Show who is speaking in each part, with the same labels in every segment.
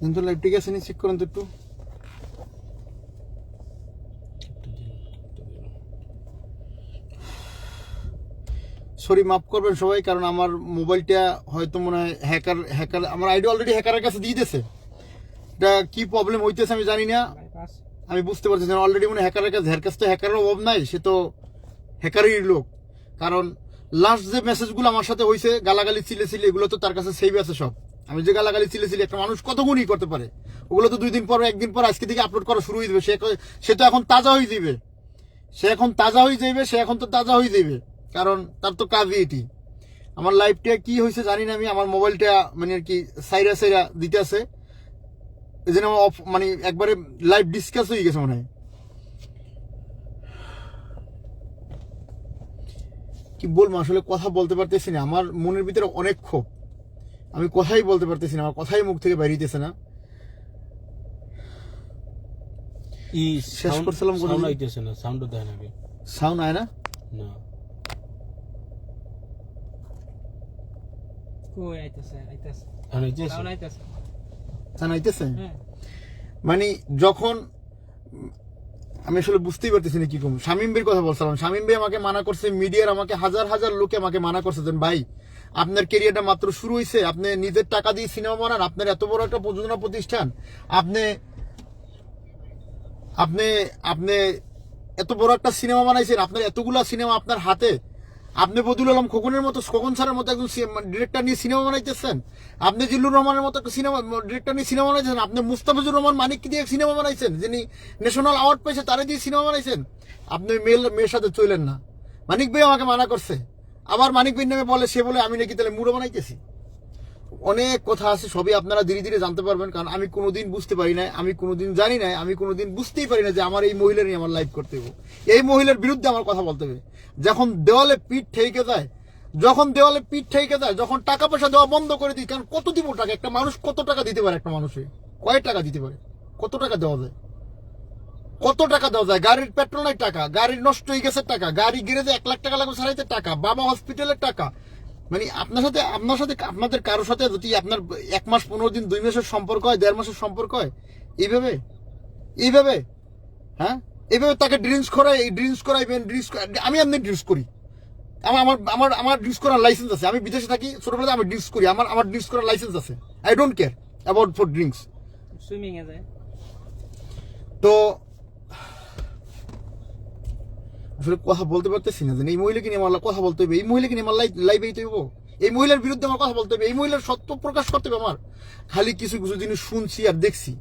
Speaker 1: কিন্তু ঠিক আছে নি চেক করেন তো একটু সরি মাফ করবেন সবাই কারণ আমার মোবাইলটা হয়তো মনে হয় হ্যাকার হ্যাকার আমার আইডি অলরেডি হ্যাকারের কাছে দিয়ে দিয়েছে। এটা কি প্রবলেম হইতেছে আমি জানি না। আমি বুঝতে পারছি না অলরেডি মনে হ্যাকারের কাছে হ্যার কাছে তো হ্যাকারের অভাব নাই সে তো হ্যাকারই লোক। কারণ লাস্ট যে মেসেজগুলো আমার সাথে হয়েছে গালাগালি চিলে চিলে এগুলো তো তার কাছে সেভ আছে সব। আমি যে গালাগালি চিলে চিলে একটা মানুষ কত গুণই করতে পারে? ওগুলো তো দুই দিন পর, একদিন পর আজকে থেকে আপলোড করা শুরু হয়ে যাবে সে সে তো এখন তাজা হয়ে যাবে সে এখন তাজা হয়ে যাবে সে এখন তো তাজা হয়ে যাবে কারণ তার তো কাজই এটি। আমার লাইফটা কি হয়েছে জানি না আমি, আমার মোবাইলটা মানে আর কি সাইরা সাইরা দিতে আছে এই জন্য আমার off- মানে একবারে লাইভ ডিসকাস হয়ে গেছে মনে হয়। কি বলব, আসলে কথা বলতে পারতেছি না। আমার মনের ভিতরে অনেক ক্ষোভ। আমি কথাই বলতে পারতেছি না আমার কথাই মুখ থেকে বেরিয়েতেছে না।
Speaker 2: ই
Speaker 1: শেষ করছিলাম?
Speaker 2: সাউন্ড আইতেছে না সাউন্ডও দেয় নাকি
Speaker 1: সাউন্ড আয় না?
Speaker 2: না।
Speaker 3: সাউন্ড
Speaker 1: সাউন্ড
Speaker 3: হ্যাঁ।
Speaker 1: মানে যখন আমি আসলে বুঝতেই পারতেছি না কি কম শামিম ভাইয়ের কথা বলছিলাম। শামিম ভাই আমাকে মানা করছে মিডিয়ার আমাকে হাজার হাজার লোকে আমাকে মানা করছে ভাই আপনার কেরিয়ারটা মাত্র শুরু হয়েছে আপনি নিজের টাকা দিয়ে সিনেমা বানান, আপনার এত বড় একটা প্রযোজনা প্রতিষ্ঠান, আপনি আপনি আপনি এত বড় একটা সিনেমা বানাইছেন, আপনার এতগুলা সিনেমা আপনার হাতে। আপনি বদুল আলম খোকনের মতো, খোকন স্যারের মতো একজন ডিরেক্টর নিয়ে সিনেমা বানাইতেছেন। আপনি জিল্লুর রহমানের মতো একটা সিনেমা ডিরেক্টর নিয়ে সিনেমা বানাইছেন আপনি মুস্তাফিজুর রহমান মানিক দিয়ে সিনেমা বানাইছেন, যিনি ন্যাশনাল অ্যাওয়ার্ড পেয়েছে, তারে দিয়ে সিনেমা বানাইছেন। আপনি মেয়ের সাথে চলেন না। মানিক ভাই আমাকে মানা করছে। আবার মানিক ভাই নামে বলে, সে বলে, আমি নাকি তাহলে মুড়ো বানাইতেছি? অনেক কথা আছে, সবই আপনারা ধীরে ধীরে জানতে পারবেন, কারণ আমি কোনোদিন বুঝতে পারি না আমি কোনোদিন জানি না আমি কোনোদিন বুঝতেই পারি না যে আমার এই মহিলা নিয়ে আমার লাইভ করতে হবে এই মহিলার বিরুদ্ধে আমার কথা বলতে হবে। যখন দেওয়ালে পিঠ ঠেকে যায়, যখন দেওয়ালে পিঠ ঠেকে যায়, যখন টাকা পয়সা দেওয়া বন্ধ করে দিই, কারণ কত দিব টাকা? একটা মানুষ কত টাকা দিতে পারে একটা মানুষে? কয় টাকা দিতে পারে? কত টাকা দেওয়া যায়? কত টাকা দেওয়া যায়? গাড়ির পেট্রোল নাই টাকা গাড়ির নষ্ট হয়ে গেছে টাকা গাড়ি গেড়ে এক লাখ টাকা লাগবে সারাইতে টাকা বাবা হসপিটালের টাকা। মানে আপনার সাথে আপনার সাথে আপনাদের কারোর সাথে যদি আপনার এক মাস পনেরো দিন দুই মাসের সম্পর্ক হয় দেড় মাসের সম্পর্ক হয় এইভাবে? এইভাবে? হ্যাঁ? এইভাবে তাকে ড্রিঙ্কস করাই ড্রিঙ্কস করাইবেন ড্রিঙ্কস আমি এমনি ড্রিঙ্কস করি। আমার আমার আমার আমার ড্রিঙ্কস করার লাইসেন্স আছে। আমি বিদেশে থাকি ছোটবেলাতে আমি ড্রিঙ্কস করি। আমার আমার ড্রিঙ্কস করার লাইসেন্স আছে। I don't care about for drinks
Speaker 3: swimming এ যায়।
Speaker 1: তো আসলে কথা বলতে পারতেছি না যে এই মহিলাকে নিয়ে আমার কথা বলতে হবে, এই মহিলাকে নিয়ে আমার লাইভে হইতে এই মহিলার বিরুদ্ধে আমার কথা বলতে হবে, এই মহিলার সত্য প্রকাশ করতে হবে আমার। খালি কিছু কিছু জিনিস শুনছি আর দেখছি।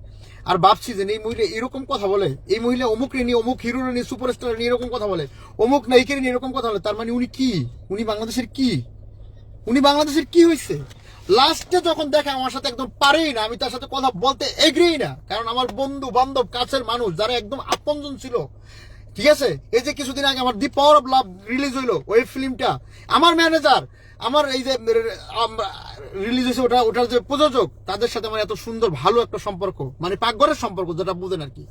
Speaker 1: আর ভাবছি যে এই মহিলা এরকম কথা বলে, এই মহিলা অমুক নিয়ে, অমুক হিরো নিয়ে সুপারস্টার নিয়ে এরকম কথা বলে, অমুক নায়িকের নিয়ে এরকম কথা বলে, তার মানে উনি কি? উনি বাংলাদেশের কি? উনি বাংলাদেশের কি হয়েছে লাস্টে যখন দেখে আমার সাথে একদম পারেই না, আমি তার সাথে কথা বলতে এগ্রেই না। কারণ আমার বন্ধু বান্ধব কাছের মানুষ, যারা একদম আপনজন ছিল ঠিক আছে? এই যে কিছুদিন আগে আমার দি পাওয়ার অফ লাভ রিলিজ হইল, ওই ফিল্মটা আমার ম্যানেজার আমার এই যে রিলিজ হয়েছে ওটা ওটার যে প্রযোজক, তাদের সাথে আমার এত সুন্দর, ভালো একটা সম্পর্ক মানে পাকঘরের সম্পর্ক, যেটা বুঝেন আর কি।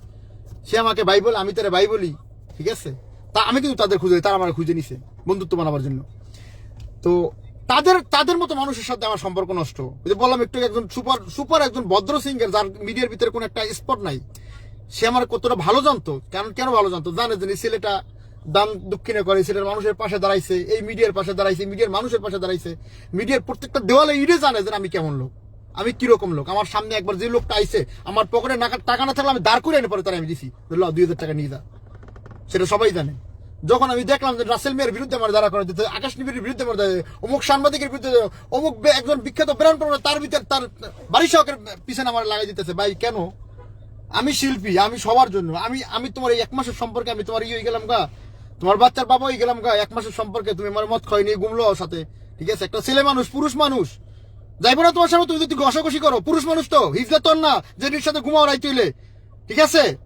Speaker 1: সে আমাকে ভাই বলে, আমি তারা ভাই বলি। ঠিক আছে? তা আমি কিন্তু তাদের খুঁজে তারা আমার খুঁজে নিছে, বন্ধুত্ব বানাবার জন্য। তো তাদের তাদের মতো মানুষের সাথে আমার সম্পর্ক নষ্ট। বললাম, একটু একজন সুপার সুপার একজন ভদ্র সিঙ্গার যার মিডিয়ার ভিতরে কোনো একটা স্পট নাই। সে আমার কতটা ভালো জানতো, কেন কেন ভালো জানতো? জানে যে ছেলেটা দান দক্ষিণে করে, ছেলের মানুষের পাশে দাঁড়াইছে, এই মিডিয়ার পাশে দাঁড়াইছে, মিডিয়ার মানুষের পাশে দাঁড়াইছে। মিডিয়ার প্রত্যেকটা দেওয়ালে ইডে জানে যে আমি কেমন লোক, আমি কীরকম লোক। আমার সামনে একবার যে লোকটা আইছে, আমার পকেটে টাকা না থাকলে আমি দাঁড় করে এনে পরে তারা আমি দিছি। দুই হাজার টাকা নিয়ে যা। সেটা সবাই জানে। যখন আমি দেখলাম যে রাসেল মেয়ের বিরুদ্ধে আমার দাঁড়া করা যেতে আকাশ নিবিড়ের বিরুদ্ধে আমার অমুক সাংবাদিকের বিরুদ্ধে অমুক একজন বিখ্যাত ব্র্যান্ড তার ভিতরে তার বাড়ি সহকের পিছনে আমার লাগাই দিতেছে, ভাই, কেন? আমি শিল্পী, আমি সবার জন্য। আমি আমি তোমার এই এক মাসের সম্পর্কে আমি তোমার ইয়ে গেলাম গা। তোমার বাচ্চার বাবা হয়ে গেলাম গা এক মাসের সম্পর্কে। তুমি আমার মত খাই নিয়ে গুমলো সাথে। ঠিক আছে? একটা ছেলে মানুষ, পুরুষ মানুষ। যাইবো না তোমার সামনে, তুমি যদি ঘষাঘষি করো, পুরুষ মানুষ তো। হিজলে তোর না, যে সাথে ঘুমাও রাই তুইলে ঠিক আছে?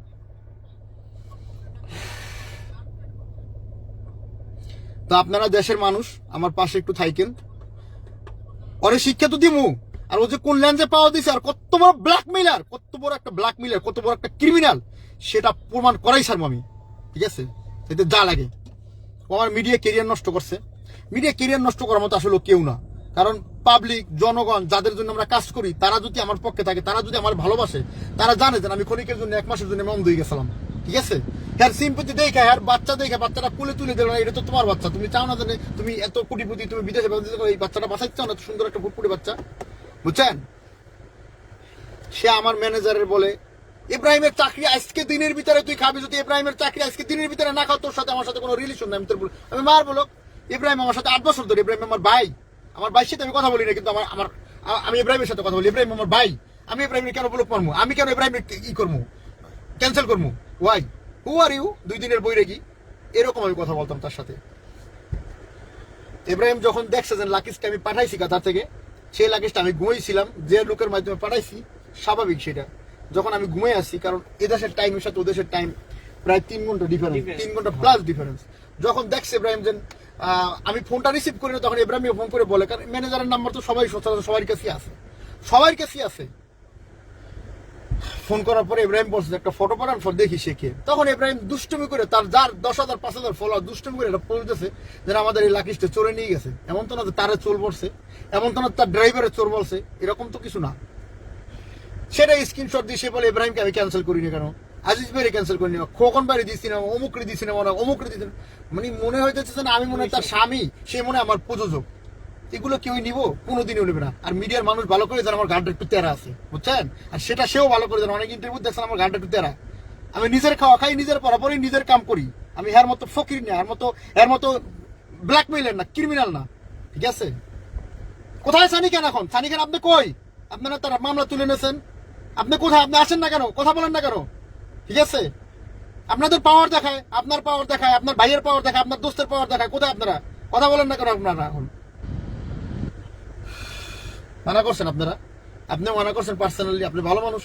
Speaker 1: তো আপনারা দেশের মানুষ, আমার পাশে একটু থাইকেন। ওরে শিক্ষা তো দিমু। আর ও যে কোন ল্যান্ডে পাওয়া দিছে আর কত বড় ব্ল্যাকমেইলার কত বড় একটা ব্ল্যাকমেইলার কত বড় একটা ক্রিমিনাল সেটা প্রমাণ করাই সারবো আমি, ঠিক আছে? এতে যা লাগে। ও আমার মিডিয়া কেরিয়ার নষ্ট করছে। মিডিয়া কেরিয়ার নষ্ট করার মতো আসলে কেউ না। কারণ পাবলিক জনগণ, যাদের জন্য আমরা কাজ করি, তারা যদি আমার পক্ষে থাকে, তারা যদি আমার ভালোবাসে, তারা জানে যে আমি ক্ষণিকের জন্য এক মাসের জন্য মন দিয়ে গেছিলাম। ঠিক আছে? হ্যাঁ সিম্পতি দেখে হ্যাঁ বাচ্চা দেখে, বাচ্চাটা কুলে তুলে দিল না, এটা তো তোমার বাচ্চা। তুমি চাও না জানে তুমি এত কোটিপতি, তুমি বিদেশে এই বাচ্চাটা বাঁচাইতে চাও না? সুন্দর একটা ফুটফুটে বাচ্চা। বুঝছেন? সে আমার ম্যানেজারের বলে, ইব্রাহিমের চাকরি আজকে দিনের ভিতরে তুই খাবি। যদি ইব্রাহিমের চাকরি আজকে দিনের ভিতরে না খাও, তোর সাথে আমার সাথে কোনো রিলেশন নাই। আমি তোর আমি মার বলো ইব্রাহিম আমার সাথে আট বছর ধরে, ইব্রাহিম আমার ভাই। আমার ভাইয়ের সাথে আমি কথা বলি না, কিন্তু আমার আমার আমি ইব্রাহিমের সাথে কথা বলি। ইব্রাহিম আমার ভাই। আমি ইব্রাহিমের কেন বলক মারবো আমি কেন ইব্রাহিমের ই করব ক্যান্সেল করব ওয়াই হু আর ইউ দুই দিনের বই রেখি এরকম আমি কথা বলতাম তার সাথে। ইব্রাহিম যখন দেখছে যে লাকিসকে আমি পাঠাইছি কাতার থেকে সেই লাগেজটা আমি ঘুমাইছিলাম যে লোকের মাধ্যমে পাঠাইছি স্বাভাবিক সেটা। যখন আমি ঘুমাই আসি কারণ এদেশের টাইমের সাথে ওদেশের টাইম প্রায় তিন ঘণ্টা ডিফারেন্স তিন ঘণ্টা প্লাস ডিফারেন্স যখন দেখছে ইব্রাহিম যে আহ, আমি ফোনটা রিসিভ করি না তখন ইব্রাহিম ফোন করে বলে কারণ ম্যানেজারের নাম্বার তো সবাই সচরাচর সবার কাছে আছে। সবার কাছে আছে। ফোন করার পরে ইব্রাহিম বলছে একটা ফটো পাঠান ফর দেখি সে কে। তখন ইব্রাহিম দুষ্টুমি করে তার যার দশ হাজার পাঁচ হাজার ফলোয়ার দুষ্টুমি করে এটা বলতেছে যে আমাদের এই লাকিসটা চোরে নিয়ে গেছে। এমন তো না যে তারে চোর বলছে এমন তো না তার ড্রাইভারের চোর বলছে এরকম তো কিছু না। সেটা স্ক্রিনশট দিয়ে সে বলে ইব্রাহিমকে আমি ক্যান্সেল করি করিনি কেন? আজিজ ভাইরে ক্যান্সেল করিনি খোকন বাড়ি দিচ্ছি না অমুক রে দিচ্ছি না মনে অমুক না। মানে মনে হইতেছে যে না আমি মনে হয় তার স্বামী সে মনে আমার প্রযোজক। এগুলো কেউই নিব, কোনোদিনও নেবে না। আর মিডিয়ার মানুষ ভালো করে জানে আমার গানটা একটু তেরা আছে, বুঝছেন? আর সেটা সেও ভালো করে জানে অনেক ইন্টারভিউ দেখছেন আমার গানটা একটু তেরা। আমি নিজের খাওয়া খাই, নিজের পরাপরই নিজের কাম করি। আমি এর মতো ফকির না, এর মতো এর মতো ব্ল্যাকমেইলার না ক্রিমিনাল না। ঠিক আছে? কোথায় সানি কেন এখন? সানি কেন আপনি কই? আপনারা তার মামলা তুলে নিয়েছেন। আপনি কোথায়? আপনি আসেন না কেন? কথা বলেন না কেন? ঠিক আছে? আপনাদের পাওয়ার দেখায়, আপনার পাওয়ার দেখায়, আপনার ভাইয়ের পাওয়ার দেখায়, আপনার দোস্তের পাওয়ার দেখায়। কোথায় আপনারা? কথা বলেন না কেন আপনারা এখন? মানা করছেন আপনারা? আপনি মানা করছেন পার্সোনালি আপনি ভালো মানুষ।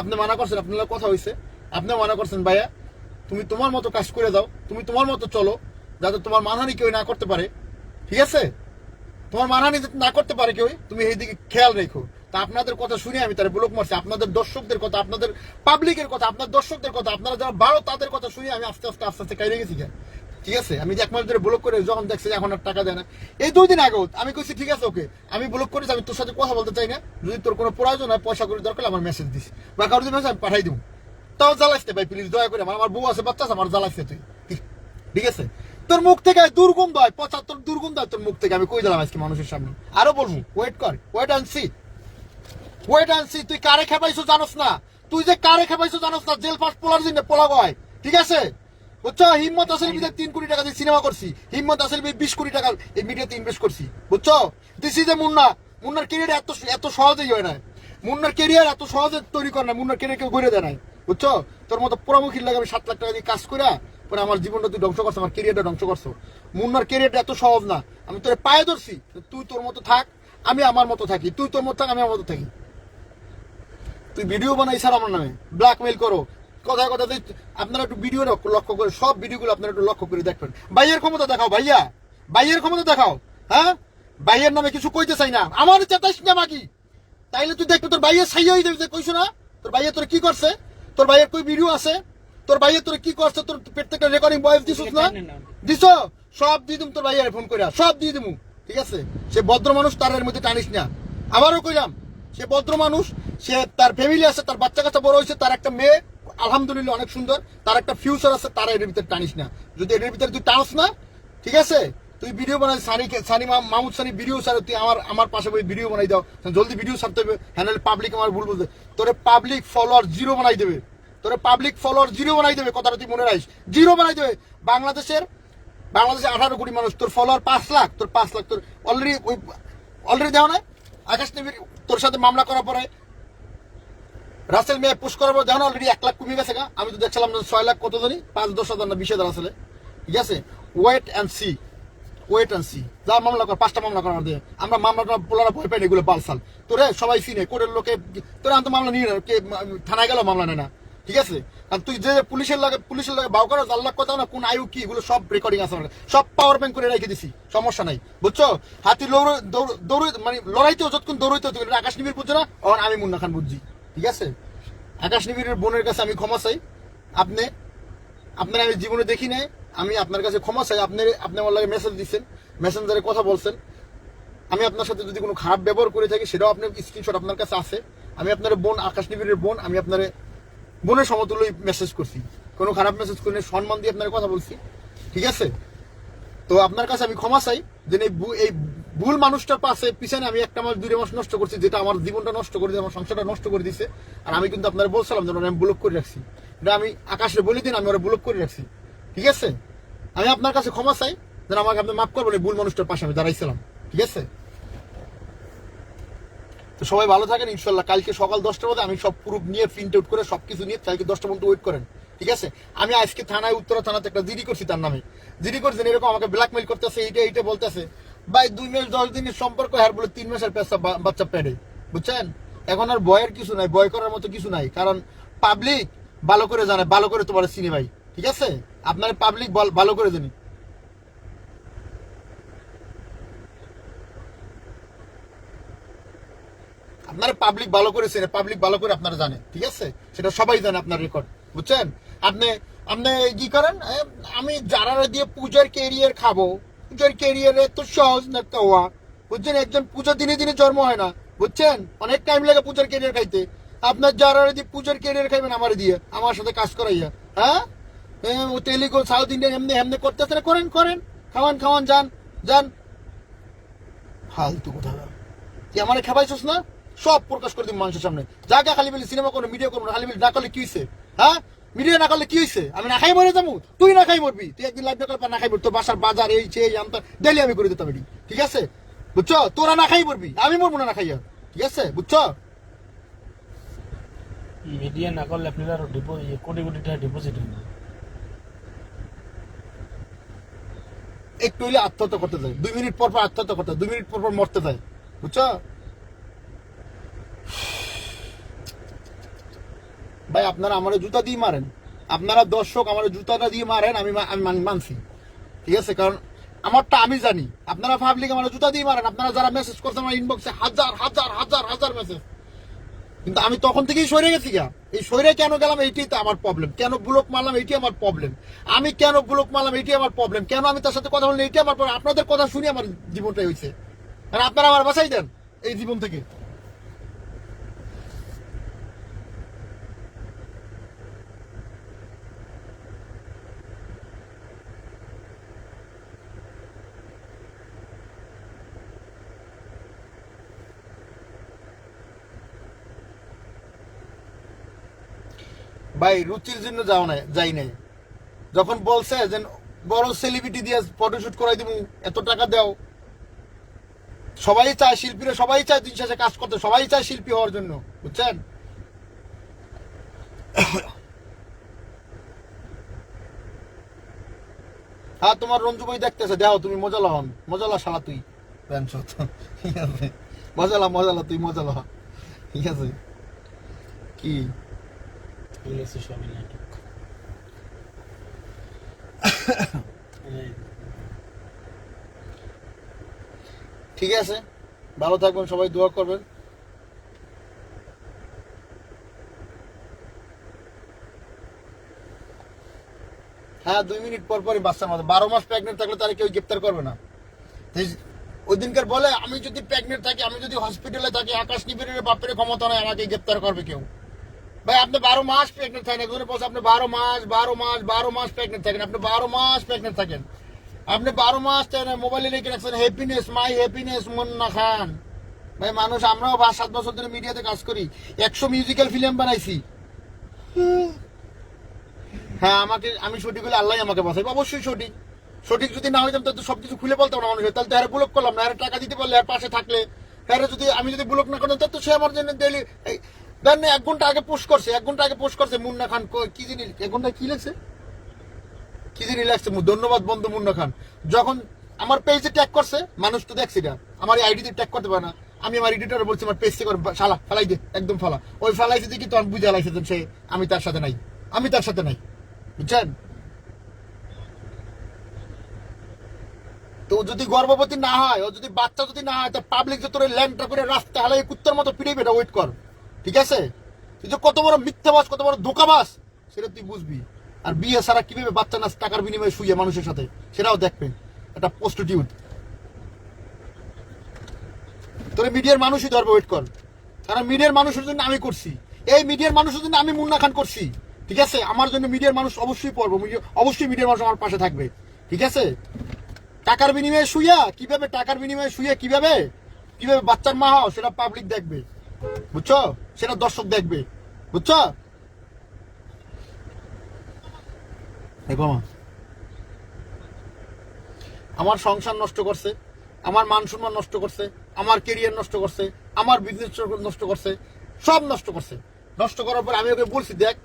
Speaker 1: আপনি মানা করছেন, আপনার কথা হয়েছে আপনি মানা করছেন, ভাইয়া, তুমি তোমার মতো কাজ করে দাও, তুমি তোমার মতো চলো, যাতে তোমার মানহানি কেউ না করতে পারে। ঠিক আছে? তোমার মানহানি যাতে না করতে পারে কেউ, তুমি এই দিকে খেয়াল রেখো। তা আপনাদের কথা শুনে আমি তার ব্লক মারছি। আপনাদের দর্শকদের কথা, আপনাদের পাবলিকের কথা, আপনার দর্শকদের কথা, আপনারা যারা বারো তাদের কথা শুনে আমি আস্তে আস্তে আস্তে আস্তে কাইরে গেছি। ঠিক আছে? আমি এক মাস ধরে ব্লক করে যখন দেখছি এখন আর টাকা দেয় না। এই দুই দিন আগেও আমি কইছি, ঠিক আছে, ওকে। আমি ব্লক করেছি, আমি তোর সাথে কথা বলতে চাই না। যদি তোর কোনো প্রয়োজন হয়, পয়সা করে দরকার আমার মেসেজ দিস। বা কারোর মেসেজ আমি পাঠাই দিব। তাও জ্বালাইতে ভাই প্লিজ দয়া করে। আমার বউ আছে, বাচ্চা আছে, আমার জ্বালাইছে তুই। ঠিক- আছে? তোর মুখ থেকে দুর্গন্ধ হয়, পঁচাত্তর দুর্গন্ধ হয় তোর মুখ থেকে। আমি কই দিলাম আজকে মানুষের সামনে? আরও বলব ওয়েট কর wait and see wait and see তুই কারে খেপাইছো জানোস না? তুই যে কারে খেপাইছো জানোস না? জেল পাস পোলার জন্য পোলা হয়। ঠিক আছে? বুঝছ? হিম্মত তিন কোটি টাকা দিয়ে সিনেমা করছি। হিম্মত বিশ কোটি টাকা এই মিডিয়াতে ইনভেস্ট করছি। বুঝছ? দিস ইজ এ মুন্না মুন্নার কেরিয়ার এত এত সহজেই হয় না মুন্নার কেরিয়ার এত সহজে তৈরি করে না মুন্নার কেরিয়ার কেউ গড়ে দেয় নাই। বুঝছ? তোর মতো লাগে আমি সাত লাখ টাকা দিয়ে কাজ করে পরে আমার জীবনটা তুই ধ্বংস করছ, আমার কেরিয়ারটা ধ্বংস করছ। মুন্নার কেরিয়ারটা এত সহজ না। আমি তোর পায়ে ধরছি। তুই তোর মতো থাক, আমি আমার মতো থাকি। তুই তোর মতো থাক, আমি আমার মতো থাকি। তুই ভিডিও বানাই স্যার আমার নামে। ব্ল্যাকমেইল করো। কথা কথা আপনারা একটু ভিডিও লক্ষ্য করে সব ভিডিওগুলো আপনারা একটু লক্ষ্য করে দেখবেন। ভাইয়ের ক্ষমতা দেখাও ভাইয়া। ভাইয়ের ক্ষমতা দেখাও হ্যাঁ? ভাইয়ের নামে কিছু কইতে চাই না। আমার চেতাইস না মাকি তাইলে তুই দেখবি তোর ভাইয়ের সাইয়া হয়ে যাবে কইছো না? তোর ভাইয়া তোর কি করছে? তোর ভাইয়ের কই ভিডিও আছে? তোর ভাইয়া তোর কি করছে? তোর প্রত্যেকটা রেকর্ডিং বয়স দিছিস না? দিছো? সব দিয়ে দিম তোর ভাইয়ার ফোন করে সব দিয়ে দিমু ঠিক আছে? সে ভদ্র মানুষ তার মধ্যে টানিস না। আবারও কইলাম সে ভদ্র মানুষ সে তার ফ্যামিলি আছে তার বাচ্চা কাচ্চা বড় হয়েছে তার একটা মেয়ে আলহামদুলিল্লাহ অনেক সুন্দর। তার একটা ফিউচার আছে, তার এর ভিতরে টানিস না। যদি এর ভিতরে তুই টানস না, ঠিক আছে? তুই ভিডিও বানাই সানি সানি মাহমুদ সানি ভিডিও ছাড়ো, তুই আমার আমার পাশে বই ভিডিও বানাই দাও। জলদি ভিডিও ছাড়তে হবে। হ্যান্ডেল পাবলিক আমার ভুল বলতে তোরে পাবলিক ফলোয়ার জিরো বানাই দেবে। তোরে পাবলিক ফলোয়ার জিরো বানাই দেবে, কথাটা তুই মনে রাখিস। জিরো বানাই দেবে। বাংলাদেশের বাংলাদেশে আঠারো কোটি মানুষ, তোর ফলোয়ার পাঁচ লাখ, তোর পাঁচ লাখ, তোর অলরেডি ওই অলরেডি দেওয়া না আকাশ টিভির তোর সাথে মামলা করার পরে রাসেল মেয়ে পুশ পর দেখো অলরেডি এক লাখ কমে গেছে আমি তো দেখছিলাম ছয় লাখ কত জানি পাঁচ, দশ হাজার না বিশ হাজার আসলে ঠিক আছে? Wait and see wait and see যা মামলা কর, পাঁচটা মামলা করার দিয়ে আমরা মামলাটা পোলারা ভয় পাই না, এগুলো বালসাল। তোরে সবাই চিনে, কোর্টের লোকে, তোরা আনতো মামলা নিয়ে না, কে থানায় গেল মামলা নেয় না। ঠিক আছে? আর তুই যে পুলিশের লাগে পুলিশের লাগে বাউ করা আল্লাহ কথা না কোন আয়ু কি, এগুলো সব রেকর্ডিং আছে আমার। সব পাওয়ার ব্যাংক করে রেখে দিছি, সমস্যা নাই। বুঝছ? হাতি লড়ে, দৌড়ে মানে লড়াইতেও যতক্ষণ দৌড়াইতেও আকাশ নিবির বুঝছ না? আর আমি মুন্না খান বুঝছি। ঠিক আছে? আকাশ নিবিরের বোনের কাছে আমি ক্ষমা চাই। আপনি, আপনার আমি জীবনে দেখি নাই, আমি আপনার কাছে ক্ষমা চাই। আপনি আপনি আমার লাগে মেসেজ দিচ্ছেন মেসেঞ্জারে কথা বলছেন। আমি আপনার সাথে যদি কোনো খারাপ ব্যবহার করে থাকি, সেটাও আপনার স্ক্রিনশট আপনার কাছে আছে। আমি আপনার বোন, আকাশ নিবিড়ের বোন, আমি আপনার বোনের সমতুল্য মেসেজ করছি। কোনো খারাপ মেসেজ করে সম্মান দিয়ে আপনার কথা বলছি। ঠিক আছে? তো আপনার কাছে আমি ক্ষমা চাই যে এই ভুল মানুষটার পাশে, পিছনে আমি একটা মাস, দুই মাস নষ্ট করছি, যেটা আমার জীবনটা নষ্ট করে দিয়ে আমার সংসারটা নষ্ট করে দিছে আর আমি কিন্তু আপনার বলছিলাম যে আমি ব্লক করে রাখছি। এটা আমি আকাশে বলে দিন আমি ওরা ব্লক করে রাখছি। ঠিক আছে? আমি আপনার কাছে ক্ষমা চাই। যেন আমাকে আপনি মাফ করবেন ভুল মানুষটার পাশে আমি দাঁড়াইছিলাম। ঠিক আছে? তো সবাই ভালো থাকেন, ইনশাল্লাহ। কালকে সকাল দশটার মধ্যে আমি সব প্রুফ নিয়ে প্রিন্ট আউট করে সবকিছু নিয়ে কালকে দশটা পর্যন্ত ওয়েট করেন। ঠিক আছে? আমি আজকে থানায়, উত্তরা থানাতে একটা জিডি করছি তার নামে। জিডি করছেন, এরকম আমাকে ব্ল্যাকমেল করতেছে, এইটা এইটা বলতেছে। ভাই, দুই মাস, দশ দিনের সম্পর্ক, আর বলে তিন মাসের পেশা বাচ্চা পেড়ে। বুঝছেন? এখন আর ভয়ের কিছু নাই ভয় করার মতো কিছু নাই। কারণ পাবলিক ভালো করে জানে, ভালো করে তোমার চিনি ভাই। ঠিক আছে? আপনার পাবলিক ভালো করে জানি। পাবলিক ভালো করে পাবলিক ভালো করে আপনারা জানে। ঠিক আছে? সেটা সবাই জানে আপনার রেকর্ড বুঝছেন? আপনি আপনি কি করেন? আমি যারা দিয়ে পূজার ক্যারিয়ার খাব পূজার ক্যারিয়ারে তো সহজ না হওয়া। বুঝছেন? একজন পুজো দিনে দিনে জন্ম হয় না। বুঝছেন? অনেক টাইম লাগে পূজার ক্যারিয়ার খাইতে। আপনার যারা দিয়ে পূজার ক্যারিয়ার খাইবেন আমার দিয়ে আমার সাথে কাজ করাইয়া। হ্যাঁ? সাউথ ইন্ডিয়ান এমনি করতেছে করেন করেন। খাওয়ান খাওয়ান যান যান। ফালতু কথা। তুই আমার খেপাইছিস না? সব প্রকাশ করে দিন মানুষের সামনে। জায়গা খালি বলি সিনেমা করো মিডিয়া করব না, খালি বলি কি হ্যাঁ? মিডিয়া না করলে কি হয়েছে আমি না খাই মরে যাব। তুই না খাই মরবি। তুই একদিন লাইভ দেখার পর না খাই মরবি। তোর বাসার বাজার এই সেই আমতা ডেলি আমি করে দিতাম এটি। ঠিক আছে? বুঝছ? তোরা না খাই মরবি। আমি মরবো না না খাইয়া। ঠিক আছে? বুঝছ?
Speaker 2: মিডিয়া না করলে আপনার আরও ডিপোজিট কোটি কোটি টাকা ডিপোজিট হবে
Speaker 1: একটু হইলে আত্মহত্যা করতে যায়। দুই মিনিট পর পর আত্মহত্যা করতে দুই মিনিট পর পর মরতে যায়। বুঝছ? ভাই, আপনারা আমার জুতা দিয়ে মারেন। আপনারা দর্শক আমার জুতাটা দিয়ে মারেন, আমি আমি মান- মানছি। ঠিক আছে? কারণ আমারটা আমি জানি। আপনারা পাবলিক আমার জুতা দিয়ে মারেন। আপনারা যারা মেসেজ করছেন আমার ইনবক্সে হাজার হাজার হাজার হাজার মেসেজ কিন্তু আমি তখন থেকেই সরে গেছি গা। এই সরে কেন গেলাম এইটাই তো আমার প্রবলেম কেন ব্লক মারলাম এইটি আমার প্রবলেম আমি কেন ব্লক মারলাম এইটি আমার প্রবলেম কেন আমি তার সাথে কথা বললাম এইটি আমার problem। আপনাদের কথা শুনে আমার জীবনটাই হয়েছে আর আপনারা আমার বাসাই দেন এই জীবন থেকে। ভাই, রুচির জন্য যাও না যাই নাই। যখন বলছে যে, বড় সেলিব্রিটি দিয়ে ফটোশুট করাই দিব, এত টাকা দাও। সবাই চায় শিল্পীরা, সবাই চায় দিন শেষে কাজ করতে, সবাই চায় শিল্পী হওয়ার জন্য, বুঝছেন? হ্যাঁ তোমার রঞ্জু ভাই দেখতেছে, দেও, তুমি মজালা হন মজালা শালা তুই। মজালা মজালা তুই মজালা হ। ঠিক আছে? কি?
Speaker 2: সবই নাটক।
Speaker 1: ঠিক আছে, ভালো থাকবেন, সবাই দোয়া করবেন। হ্যাঁ দুই মিনিট পর পরই বাচ্চার মতো বারো মাস প্রেগনেন্ট থাকলে তারা কেউ গ্রেপ্তার করবে না। ওই দিনকার বলে, আমি যদি প্রেগনেন্ট থাকি, আমি যদি হসপিটালে থাকি, আকাশ নিবিড়ের বাপের ক্ষমতা নয় আমাকে গ্রেপ্তার করবে কেউ। ভাই, আপনি বারো মাস প্রেগনেন্ট থাকেন একজনের বলছে আপনি বারো মাস বারো মাস বারো মাস প্রেগনেন্ট থাকেন। আপনি বারো মাস প্রেগনেন্ট থাকেন। আপনি বারো মাস মোবাইলে লিখে রাখছেন happiness my happiness Munna Khan. ভাই, মানুষ, আমরাও পাঁচ, সাত বছর ধরে মিডিয়াতে কাজ করি। একশো মিউজিক্যাল ফিল্ম বানাইছি। হ্যাঁ আমাকে, আমি সঠিক হলে আল্লাহ আমাকে বাঁচাই অবশ্যই সঠিক। সঠিক যদি না হইতাম, তাহলে তো সবকিছু খুলে বলতাম না মানুষের। তাহলে তো এর ব্লক করলাম না। এর টাকা দিতে পারলে এর পাশে থাকলে। এর যদি আমি যদি ব্লক না করতাম, তাহলে তো সে আমার জন্য ডেলি দেন এক ঘণ্টা আগে পোস্ট করছে, এক ঘণ্টা আগে পোস্ট করছে মুন্না খান। কি জিনিস? এক ঘণ্টা কি লেখছে? কি জিনিস লাগছে ধন্যবাদ বন্ধু মুন্না খান। যখন আমার পেজে ট্যাগ করছে, মানুষ তো দেখছি এটা। আমার এই আইডিতে ট্যাগ করতে পারে না। আমি আমার এডিটর বলছি, আমার পেজ থেকে ওর শালা, ফালাই দে, একদম ফালা। ওই ফালাইছে দেখি তখন বুঝে লাইছে সে, আমি তার সাথে নাই। আমি তার সাথে নাই। বুঝছেন? তো যদি গর্ভবতী না হয়, ও যদি বাচ্চা যদি না হয়, তা পাবলিক যে তোর ল্যাংটা করে রাস্তা হালাই কুত্তার মতো পিড়ে এটা ওয়েট কর। ঠিক আছে? তুই যে কত বড় মিথ্যাবাস কত বড় ধোকাবাস সেটা তুই বুঝবি। আর বিয়ে সারা কীভাবে বাচ্চা নাচ টাকার বিনিময়ে শুয়ে মানুষের সাথে, সেটাও দেখবে। একটা প্রস্টিটিউট তোর মিডিয়ার মানুষই ধরবে ওয়েট কর। কারণ মিডিয়ার মানুষের জন্য আমি করছি। এই মিডিয়ার মানুষের জন্য আমি মুন্না খান করছি। ঠিক আছে? আমার জন্য মিডিয়ার মানুষ অবশ্যই পড়ব। অবশ্যই মিডিয়ার মানুষ আমার পাশে থাকবে। ঠিক আছে? টাকার বিনিময়ে শুইয়া, কীভাবে টাকার বিনিময়ে শুইয়া, কীভাবে? কীভাবে বাচ্চার মা হও, সেটা পাবলিক দেখবে। বুঝছ? সেটা দর্শক দেখবে। বুঝছ? দেখো আমার সংসার নষ্ট করছে, আমার মান সম্মান নষ্ট করছে, আমার কেরিয়ার নষ্ট করছে, আমার বিজনেস নষ্ট করছে, সব নষ্ট করছে। নষ্ট করার পর আমি ওকে বলছি, দেখ,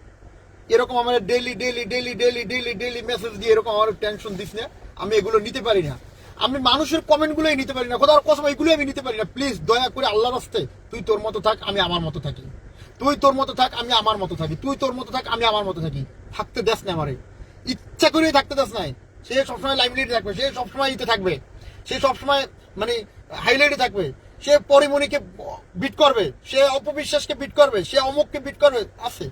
Speaker 1: এরকম আমার daily daily daily daily daily daily message দিয়ে এরকম আমার টেনশন দিস না, আমি এগুলো নিতে পারি না। আমি মানুষের কমেন্ট গুলোই নিতে পারি না। খোদার কসম এগুলো আমি নিতে পারি না। প্লিজ দয়া করে আল্লাহর রাস্তে তুই তোর মতো থাক, আমি আমার মতো থাকি। তুই তোর মতো থাক, আমি আমার মতো থাকি। তুই তোর মতো থাক, আমি আমার মতো থাকি। থাকতে দেস না আমারে। ইচ্ছা করেই থাকতে দেস নাই। সে সবসময় লাইমলাইটে থাকবে, সে সবসময় ইতে থাকবে। সে সবসময় মানে হাইলাইটে থাকবে। সে পরিমণিকে বিট করবে, সে অপবিশ্বাসকে বিট করবে, সে অমুককে বিট করবে, আছে।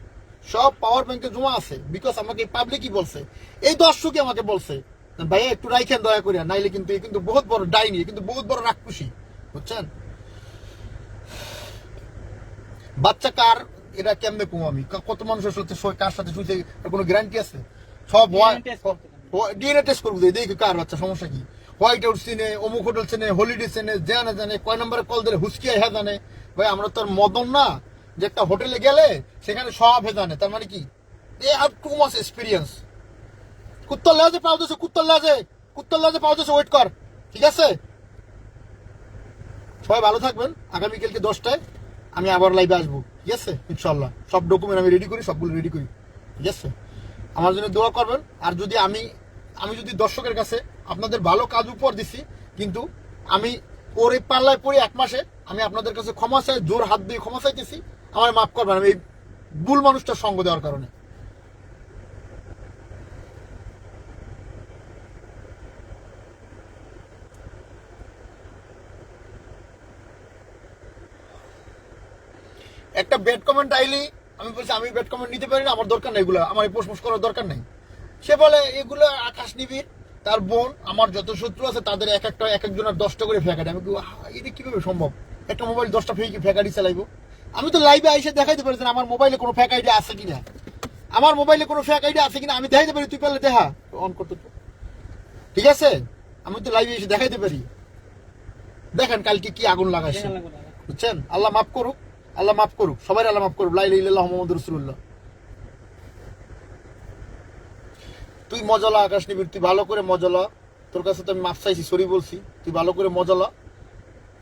Speaker 1: সব পাওয়ার ব্যাংকে জমা আছে বিকজ আমাকে পাবলিকই বলছে। এই দর্শকই আমাকে বলছে। ভাইয়া একটু রাইখেন দয়া করিয়া নাইলে কিন্তু এ কিন্তু বহুত বড় ডাইনি কিন্তু বহুত বড় রাক্ষসী বুঝছেন? বাচ্চা কার এটা কেমনে কম আমি? কত মানুষের সাথে কার সাথে শুইতে কোনো গ্যারান্টি আছে? সব। ডিএনএ টেস্ট করব দেখি কার বাচ্চা সমস্যা কি? হোয়াইট হাউস চিনে অমুক হোটেল চিনে হলিডে চিনে জানে জানে কয় নম্বরে কল দিলে হুসকিয়া হ্যাঁ জানে। ভাই আমরা তো আর মদন না যে একটা হোটেলে গেলে সেখানে সব হে জানে। তার মানে কি? এ হ্যাভ টু মাস এক্সপিরিয়েন্স কুত্তর লাজে পাও দিছে, কুত্তর লাজে। কুত্তর লাজে পাও দিছে ওয়েট কর। ঠিক আছে? সবাই ভালো থাকবেন। আগামীকালকে দশটায় আমি আবার লাইভে আসব। ঠিক আছে? ইনশাল্লাহ সব ডকুমেন্ট আমি রেডি করি, সবগুলো রেডি করি। ঠিক আছে? আমার জন্য দোয়া করবেন। আর যদি আমি আমি যদি দর্শকের কাছে আপনাদের ভালো কাজ উপর দিছি, কিন্তু আমি ওরে পাল্লায় পড়ে এক মাসে আমি আপনাদের কাছে ক্ষমা চাই, জোর হাত দিয়ে ক্ষমা চাইতেছি আমার মাফ করবেন। আমি এই ভুল মানুষটার সঙ্গ দেওয়ার কারণে। একটা ব্যাড কমেন্ট আইলি আমি বলছি আমি ব্যাড কমেন্ট নিতে পারি না আমার দরকার নেই এগুলো আমার পোস্ট করার দরকার নেই। সে বলে এগুলো আকাশ নিবির তার বোন আমার যত শত্রু আছে তাদের এক একটা এক একজনের দশটা করে ফেঁকাটে আমি এটা কীভাবে সম্ভব? একটা মোবাইল দশটা ফেঁকে ফেঁকাটি চালাইবো? আমি তো লাইভে আইসে দেখাইতে পারি আমার মোবাইলে কোনো ফেক আইডিয়া আছে কিনা? আমার মোবাইলে কোনো ফেক আইডিয়া আছে কিনা? আমি দেখাইতে পারি তুই পারলে দেখা অন করতে তো। ঠিক আছে? আমি তো লাইভে এসে দেখাইতে পারি। দেখেন কালকে কি আগুন লাগাইছে। বুঝছেন? আল্লাহ মাফ করুক। আল্লাহ মাফ করুক, সবাই আল্লাহ মাফ করুক। লাইল ইল্লাহ মোহাম্মদ রসুল্লাহ তুই মজলা আকাশ নিবির তুই ভালো করে মজলা। তোর কাছে তো আমি মাফ চাইছি, সরি বলছি। তুই ভালো করে মজলা।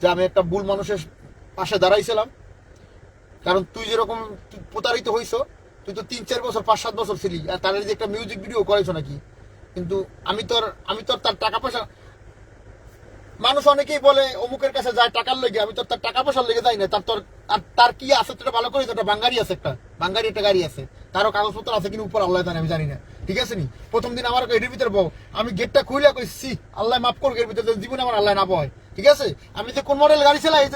Speaker 1: যে আমি একটা ভুল মানুষের পাশে দাঁড়াইছিলাম। কারণ তুই যেরকম প্রতারিত হইছ, তুই তো তিন চার বছর, পাঁচ সাত বছর ছিলি। আর তাদের যে একটা মিউজিক ভিডিও করেছ নাকি? কিন্তু আমি তোর আমি তোর তার টাকা পয়সা মানুষ অনেকেই বলে, অমুকের কাছে যায় টাকার লেগে, আমি তোর তার টাকা পয়সার লেগে যাই না। তার তোর আর তার কি আছে সেটা ভালো করে একটা বাঙ্গারি আছে একটা। বাঙ্গারি একটা গাড়ি আছে। তারও কাগজপত্র আছে কিন্তু উপর আল্লাহ জানে, আমি জানি না। ঠিক আছে নি? প্রথম দিন আমার এটির ভিতরে বউ। আমি গেটটা খুলে সি আল্লাহ মাফ করুক, এর ভিতরে জীবনে আমার আল্লাহ না বয়। ঠিক আছে? আমি যে কোন মডেল গাড়ি চালাই